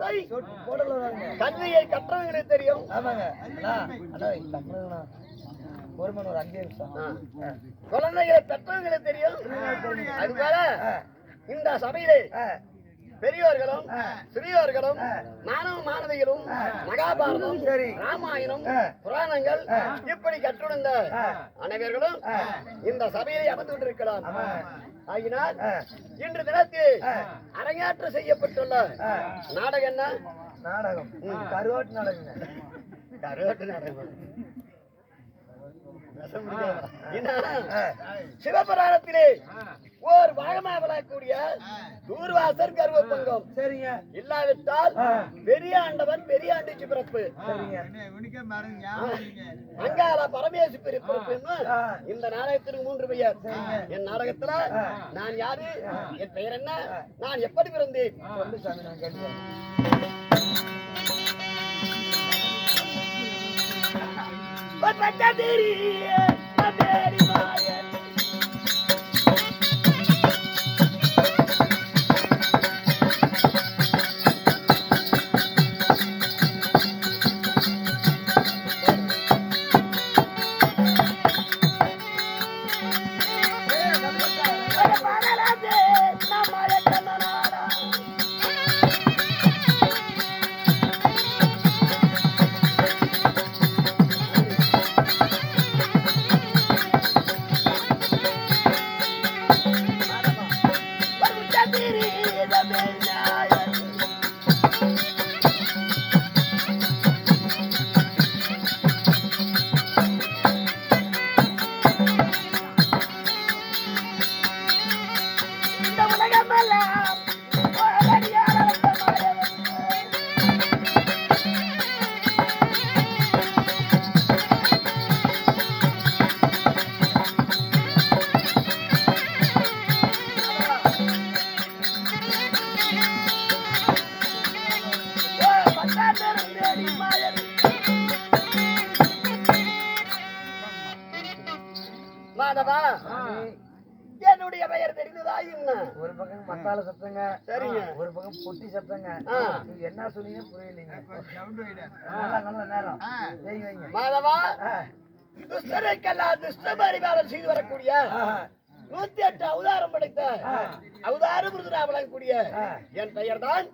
வாங்க கல்வியை கற்றவங்களுக்கு தெரியும். ஒரு மணி ஒரு அஞ்சு நிமிஷம். குழந்தைகளை பெற்றவங்களுக்கு தெரியும். அதுபோல. இந்த சபையிலே பெரியோர்களும். சிறியோர்களும். மாணவ மாணவிகளும் மகாபாரதம் சரி. ராமாயணம். புராணங்கள். இப்படி கற்றுணர்ந்த. அனைவர்களும். இந்த சபையிலே அமர்ந்து ஆமாங்க. ஆகினால். இன்று தினத்தில். அரங்கேற்றம் செய்யப்பட்டுள்ள. நாடகம் என்ன நாடகம் கருவாட்டு நாடகங்க கருவாட்டு நாடகம். சிவபுராணத்திலே ஓர் பாகமா விளக்கக்கூடிய தூர்வாசர் கருவப்பங்கம். சரிங்க. இல்லாவிட்டால். பெரிய ஆண்டவன் பெரிய ஆண்டிச்சு பிறப்பு. அங்கால பரமேசு பிறப்புன்னு. இந்த நாடகத்திற்கு மூன்று பெயர். என் நாடகத்துல. நான் யாரு? என் பெயர் என்ன? நான் எப்படி பிறந்தேன்? பச்சதேரி, பச்சதேரி மாயன். மாதவா? என்னுடைய பெயர் தெரிந்ததா என்ன? ஒரு பக்கம் மத்தால சத்தங்க சரிங்க. ஒரு பக்கம் பொட்டி சத்தங்க. என்ன சொன்னீங்க புரியலைங்க. நல்ல நல்ல நேரம். சரி வைங்க. மாதவா. துஷ்டரைக்கெல்லாம் துஷ்ட பரிபாலனம் செய்து வரக்கூடிய. நூத்தி எட்டு அவதாரம் படைத்த அவதார விருதுரா விளங்கக்கூடிய ஆ. என் பெயர் தான்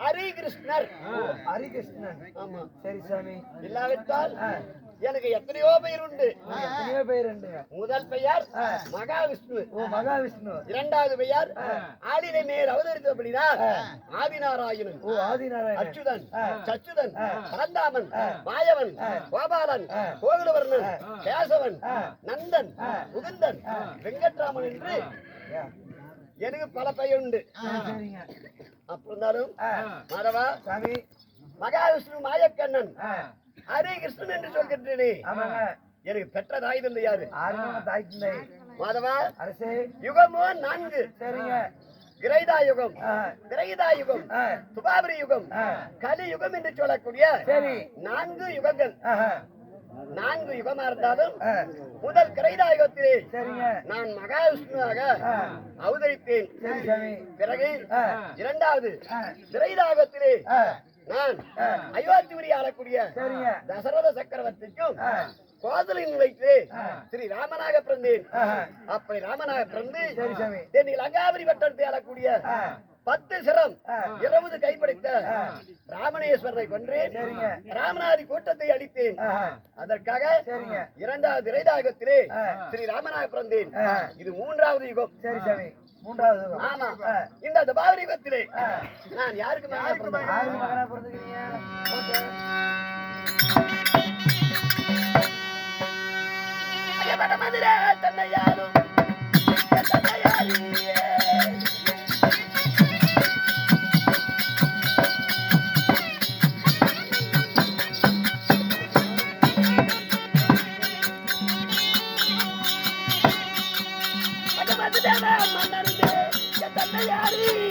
ஹரிகிருஷ்ணர் ஹரிகிருஷ்ணன். ஆமா. சரி சாமி. இல்லாவிட்டால். எனக்கு எத்தனையோ பெயர் உண்டு. எத்தனையோ பேர் உண்டுங்க முதல் பெயர். மகாவிஷ்ணு. ஓ மகாவிஷ்ணு. இரண்டாவது பெயர் ஆளிலை மேல் அவதரித்தபடினா ஆதிநாராயணன். ஓ ஆதிநாராயணன். அச்சுதன். சச்சுதன் பரந்தாமன் மாயவன் கோபாலன் கோகுலவர்ணன் கேசவன் நந்தன் முகுந்தன் வெங்கட்ராமன் என்று எனக்கு பல பெயர் உண்டு. சரி, சரிங்க. அப்ப இருந்தாலும். மாதவா சாமி. மகாவிஷ்ணு மாயக்கண்ணன். ஹரே கிருஷ்ணன் என்று சொல்கின்றேனே. எனக்கு பெற்ற தாய் தந்தை யாரு? தாய் தந்தை. மாதவா? அரசே. யுகமோ நான்கு. சரிங்க. கிரைதா யுகம். கிரைதா யுகம். ஆ. சுபாபரி யுகம். கலி யுகம் என்று சொல்லக்கூடிய சரி. நான்கு யுகங்கள். நான்கு யுகமா இருந்தாலும். முதல் கிரைதா யுகத்திலே நான் மகாவிஷ்ணுவாக. அவதரித்தேன் பிறகு. இரண்டாவது ஆ. நான் அயோத்திபுரி ஆளக்கூடிய தசரத சக்கரவர்த்திக்கும் ஆ. கோதலின் வைத்து. ஸ்ரீ ராமனாக பிறந்தேன். அப்படி ராமனாக பிறந்து சரி சாமி தென்னில் லங்காபுரி வட்டத்தை ஆளக்கூடிய. பத்து சிரம். இருபது கைப்படைத்த ஆ. ராமணேஸ்வரனை கொன்றேன் சரிங்க. ராமநாதி கூட்டத்தை அழித்தேன் ஆஹா. அதற்காக சரிங்க இரண்டாவது இறைதாகத்திலே. ஸ்ரீ ராமனாக பிறந்தேன். இது மூன்றாவது யுகம் சரி சாமி மூன்றாவது. இந்த தபாவரி யுகத்திலே ஆ. நான் யாருக்கு மகனா பிறந்துக்கிறீங்க தன்னை யாரும் தன்னை. daddy!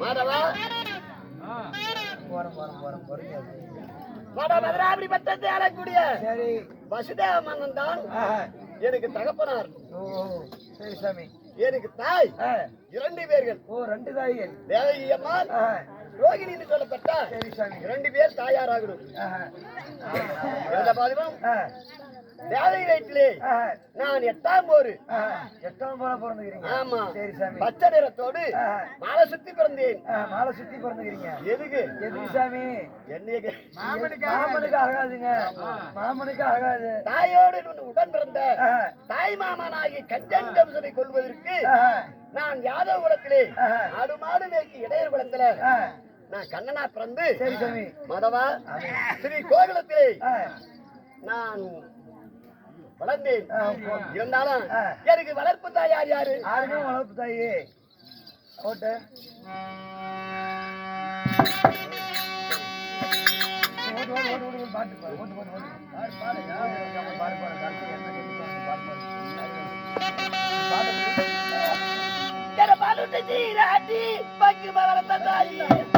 மாதவா போறோம் போறோம் போறோம் பொறுமையா வட மதுராபுரி எனக்கு தகப்பனார். சரி சாமி எனக்கு தாய் இரண்டு பேர்கள் ஓ ரெண்டு தாய்கள் தேவகி அம்மா ரோகிணி என்று சொல்லப்பட்ட சரி சாமி இரண்டு பேர் தாயாராகிறோம் எந்த பாதிவம் வயிற்றிலே ஆஹா. நான் எட்டாம் போரு. எட்டாம் போல பிறந்துக்கிறீங்க ஆமா சரி சாமி பச்சை நிறத்தோடு. மாலை சுத்தி பிறந்தேன் மாலை சுத்தி பிறந்துக்கிறீங்க எதுக்கு எதுக்கு சாமி என்னைய கே- மாமனுக்கு ஆகாதுங்க மாமனுக்கு ஆகாது தாயோடு உடன் பிறந்த. தாய் மாமனாகி கஞ்சன் கம்சனை கொள்வதற்கு. நான் யாதவ குலத்திலே. ஆடு மாடு மேய்க்கு இடையர் குலத்துல. நான் கண்ணனா பிறந்து சரி சாமி மதவா ஸ்ரீ கோகுலத்திலே. நான் வளர்ந்தேன். இருந்தாலும். எனக்கு வளர்ப்பு தாயார் யாரு? யாருமே வளர்ப்பு தாயே. ஓட்டு பாட்டு பாடு பாடு பாடு. நம்ம பாடு பாடு. கடைசி என்ன கேட்டுப்பாங்க பாடு பாடு பாடு.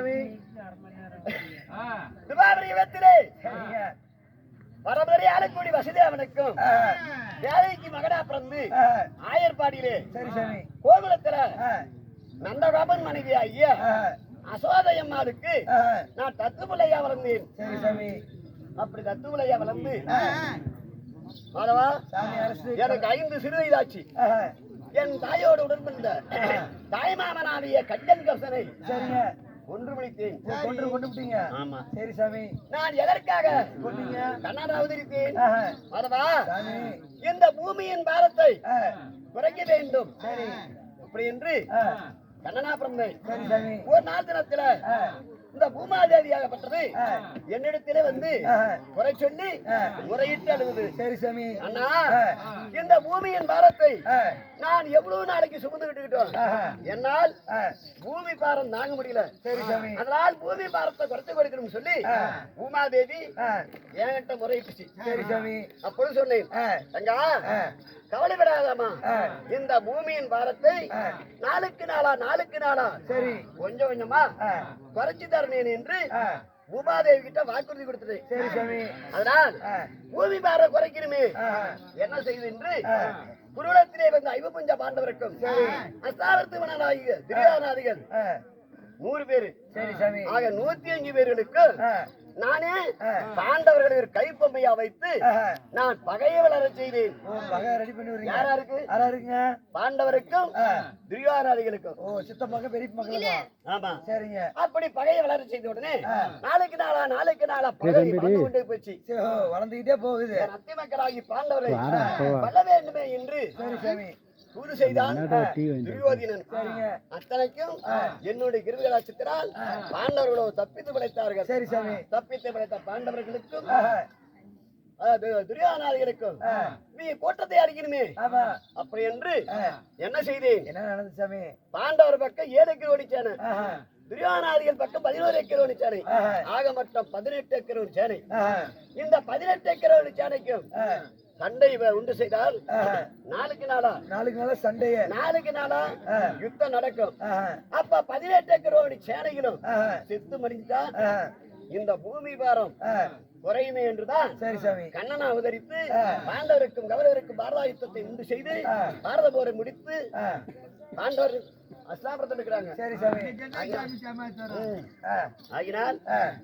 சாமி. யுகத்திலே சரிங்க பரம்பரை ஆளக்கூடிய வசுதேவனுக்கும் தேவைக்கு மகனா பிறந்து ஆயர்பாடியிலே சரி சாமி. கோகுலத்துல ஆ, நந்தகோபன் மனைவி ஐயா அசோதையம்மாளுக்கு நான் தத்து பிள்ளையா வளர்ந்தேன். சரி சாமி. அப்படி தத்து பிள்ளையா வளர்ந்து மாதவா எனக்கு ஐந்து சிறு வயதாச்சு என் தாயோடு உடன்பிருந்த தாய் மாமனாவிய கஞ்சன் கர்சனை ஒன்று விழித்தேன். சரி, கொண்டு விட்டீங்க. ஆமா. சரி சாமி. நான் எதற்காக கொண்டீங்க? கண்ணாட அவதரித்தேன் ஆஹா, மாதவா சாமி. இந்த பூமியின் பாரத்தை குறைக்க வேண்டும். சரி. அப்படி என்று கண்ணனா பிறந்தேன் சரி சாமி. ஒரு நாள் தினத்துல இந்த பூமாதேவியாகப்பட்டது. ஆ, என்னிடத்திலே வந்து குறை சொல்லி. முறையிட்டு அழுகுது. சரி சாமி. அண்ணா. இந்த பூமியின் பாரத்தை நான் எவ்வளவு நாளைக்கு சுமந்துகிட்டுக்கிட்டோம் ஆஹா, என்னால் பூமி பாரம் தாங்க முடியல. சரி சாமி. அதனால் பூமி பாரத்தை குறைச்சு கொடுக்கணும்னு சொல்லி. பூமாதேவி என்கிட்ட முறையிட்டுச்சு. சரி சாமி. அப்பொழுது சொன்னேன் தங்கா ஆ, கவலைப்படாதாமா ஆ. இந்த பூமியின் பாரத்தை. நாளுக்கு நாளா நாளுக்கு நாளா. சரி. கொஞ்சம் கொஞ்சமா குறைச்சு தரணேன் என்று ஆ, பூமாதேவி கிட்ட வாக்குறுதி கொடுத்துட்டேன். அதனால் பூமி பாரம் குறைக்கணுமே. என்ன செய்வது என்று குருகுலத்திலே வந்த ஐவபஞ்ச பாண்டவருக்கும் அஸ்தாவர்த்தவனாகிய திரியானாதிகள் ஆ, நூறு பேரு. ஆக நூத்தி அஞ்சு பேர்களுக்கு நானே. பாண்டவர்களை ஒரு கைப்பொம்மையா வைத்து. நான் பகையை வளர செய்தேன். ஓ பகை ரெடி பண்ணி விடுறீங்க. யாரா இருக்கு யாரா இருக்குங்க பாண்டவருக்கும் ஆ. துரியோதனாதிகளுக்கும் ஓ சித்த மகன் பெரிய மகளுமா ஆமா. சரிங்க. அப்படி பகையை வளர செய்த உடனே. நாளைக்கு நாளா நாளைக்கு நாளா பகை வளர்ந்து கொண்டே போச்சு. வளர்ந்துகிட்டே போகுது. அத்தி மக்களாகி பாண்டவரை வல்ல வேண்டுமே என்று சரி சாமி தூது செய்தான் துரியோதனன் சரிங்க. அத்தனைக்கும் என்னுடைய கிருவிகளாட்சத்தினால் பாண்டவர்களோ தப்பித்து பிழைத்தார்கள் சரி சாமி. தப்பித்து பிழைத்த பாண்டவர்களுக்கும் துரியானாதிகளுக்கும் நீ கூட்டத்தை அடிக்கணுமே. அப்படி என்று. என்ன செய்தேன்? என்ன நடந்தது சாமி? பாண்டவர் பக்கம் ஏழு ஏக்கர் ஓடிச்சானே. துரியானாதிகள் பக்கம் பதினோரு ஏக்கர் ஓடிச்சானை. ஆஹா. ஆக மொத்தம் பதினெட்டு ஏக்கர் ஒரு சேனை. இந்த பதினெட்டு ஏக்கர் ஒரு சேனைக்கும். சண்டை உண்டு செய்தால். நாளுக்கு நாளா நாளைக்கு நாளா சண்டைய நாளுக்கு நாளா. யுத்தம் நடக்கும். அப்ப பதினெட்டு ஏக்கர் ஓடி சேனைகளும். செத்து மடிஞ்சா. இந்த பூமி பாரம். குறையுமே என்றுதான் சரி சாமி கண்ணனை அவதரித்து. பாண்டவருக்கும் கௌரவருக்கும் பாரத யுத்தத்தை உண்டு செய்து. பாரத போரை முடித்து. பாண்டவர் அஸ்லாபுரத்தில் இருக்கிறாங்க சரி சாமி. ஆகினால்.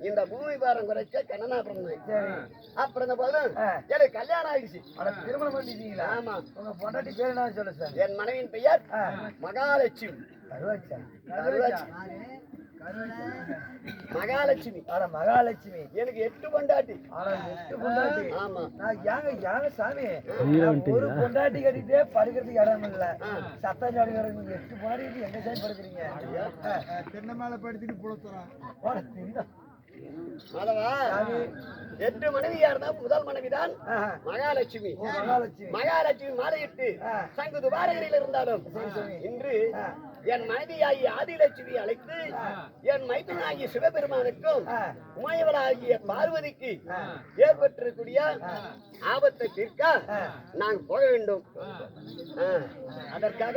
இந்த பூமி பாரம் குறைக்க கண்ணனா பிறந்தேன் சரி அப்புறம் இந்த போது ஆ. எனக்கு கல்யாணம் ஆயிடுச்சு திருமணம் பண்ணிட்டீங்களா ஆமா உங்க பொண்டாட்டி பேர் என்ன சொல்ல சாமி என் மனைவியின் பெயர். மகாலட்சுமி. மகாலட்சுமி. அட மகாலட்சுமி. எனக்கு எட்டு பொண்டாட்டி. ஆனா எட்டு பொண்டாட்டி. ஆமா. நான் ஏங்க ஏங்க சாமி? ஒரு பொண்டாட்டி கட்டிட்டே படுக்கிறதுக்கு இடம் இல்ல. சத்தம் சாடி நீங்க எட்டு பொண்டாட்டி எங்க சாமி படுக்கிறீங்க? தென்னை மேல படுத்துட்டு புலத்துறான் போட, தின்னா. மாதவா சாமி. எட்டு மனைவியா இருந்தா முதல் மனைவிதான். மகாலட்சுமி மகாலட்சுமி மாலையிட்டு. சங்கு துபாரகளில் இருந்தாலும் இன்று. என் மனைவியாகிய ஆதிலட்சுமி அழைத்து என் மைத்துனாகிய சிவபெருமானுக்கும் ஆ. உமையவளாகிய பார்வதிக்கு ஏற்பட்டிருக்கூடிய ஆபத்தை தீர்க்க. நான் போக வேண்டும். அதற்காக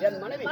என் மனைவி